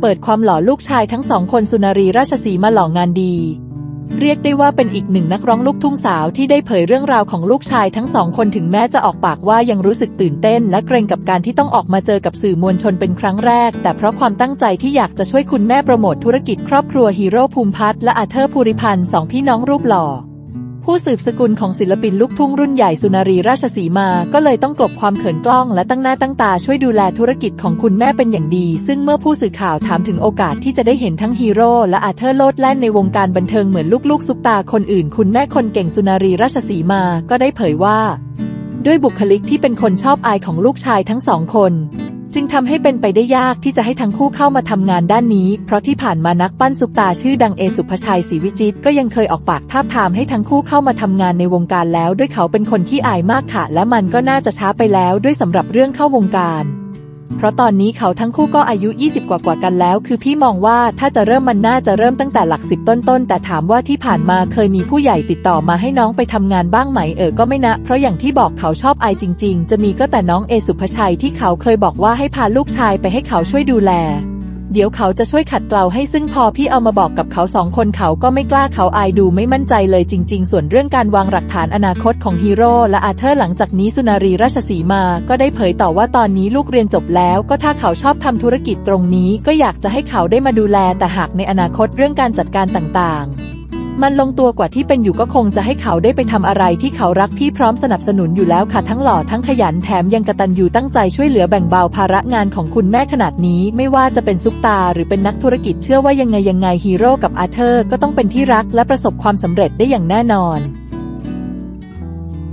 เปิดความหล่อลูกชายทั้งสองคนสุนารีราชสีมาหล่องานดี เรียกได้ว่าเป็นอีกหนึ่งนักร้องลูกทุ่งสาวที่ได้เผยเรื่องราวของลูกชายทั้งสองคนถึงแม้จะออกปากว่ายังรู้สึกตื่นเต้น และเกรงกับการที่ต้องออกมาเจอกับสื่อมวลชนเป็นครั้งแรก แต่เพราะความตั้งใจที่อยากจะช่วยคุณแม่โปรโมทธุรกิจครอบครัวฮีโร่ภูมิพัฒน์และอาเธอร์ภูริพันธ์สองพี่น้องรูปหล่อ ผู้สืบสกุลของศิลปินลูกทุ่งรุ่นใหญ่สุนารีราชสีมา ก็เลยต้องกลบความเขินกล้องและตั้งหน้าตั้งตาช่วยดูแลธุรกิจของคุณแม่เป็นอย่างดี ซึ่งเมื่อผู้สื่อข่าวถามถึงโอกาสที่จะได้เห็นทั้งฮีโร่และอาเธอร์โลดแล่นในวงการบันเทิงเหมือนลูกๆซุปตาคนอื่น คุณแม่คนเก่งสุนารีราชสีมา ก็ได้เผยว่า ด้วยบุคลิกที่เป็นคนชอบอายของลูกชายทั้งสองคน จึงทำให้เป็นไปได้ยากที่จะให้ทั้งคู่เข้ามาทำงานด้านนี้ เพราะที่ผ่านมานักปั้นซุปตาชื่อดังเอสุภชัยศรีวิจิตก็ยังเคยออกปากท้าทามให้ทั้งคู่เข้ามาทำงานในวงการแล้ว ด้วยเขาเป็นคนที่อายมากค่ะ และมันก็น่าจะช้าไปแล้วด้วยสำหรับเรื่องเข้าวงการ เพราะตอนนี้เขาทั้งคู่ก็อายุ 20 กว่ากว่ากันแล้ว คือพี่มองว่าถ้าจะเริ่มมันน่าจะเริ่มตั้งแต่หลักสิบต้นๆ แต่ถามว่าที่ผ่านมาเคยมีผู้ใหญ่ติดต่อมาให้น้องไปทำงานบ้างไหมเออก็ไม่นะ เพราะอย่างที่บอกเขาชอบไอจริง ๆ จะมีก็แต่น้องเอสุภชัยที่เขาเคยบอกว่าให้พาลูกชายไปให้เขาช่วยดูแล เดี๋ยวเขาจะช่วยขัดเกลาให้ซึ่งพอพี่เอามาบอกกับเขาสองคนเขาก็ไม่กล้าเขาอายดูไม่มั่นใจเลยจริง ๆ ส่วนเรื่องการวางหลักฐานอนาคตของฮีโร่และอาเธอร์หลังจากนี้สุนารีราชสีมาก็ได้เผยต่อว่าตอนนี้ลูกเรียนจบแล้วก็ถ้าเขาชอบทำธุรกิจตรงนี้ก็อยากจะให้เขาได้มาดูแลแต่หากในอนาคตเรื่องการจัดการต่างๆ มันลงตัวกว่าที่เป็นอยู่ก็คงจะให้เขาได้ไปทำอะไรที่เขารักพี่พร้อมสนับสนุนอยู่แล้วค่ะทั้งหล่อทั้งขยันแถมยังกระตันอยู่ตั้งใจช่วยเหลือแบ่งเบาภาระงานของคุณแม่ขนาดนี้ ไม่ว่าจะเป็นซุปตาหรือเป็นนักธุรกิจเชื่อว่ายังไงยังไงฮีโร่กับอาเธอร์ก็ต้องเป็นที่รักและประสบความสำเร็จได้อย่างแน่นอน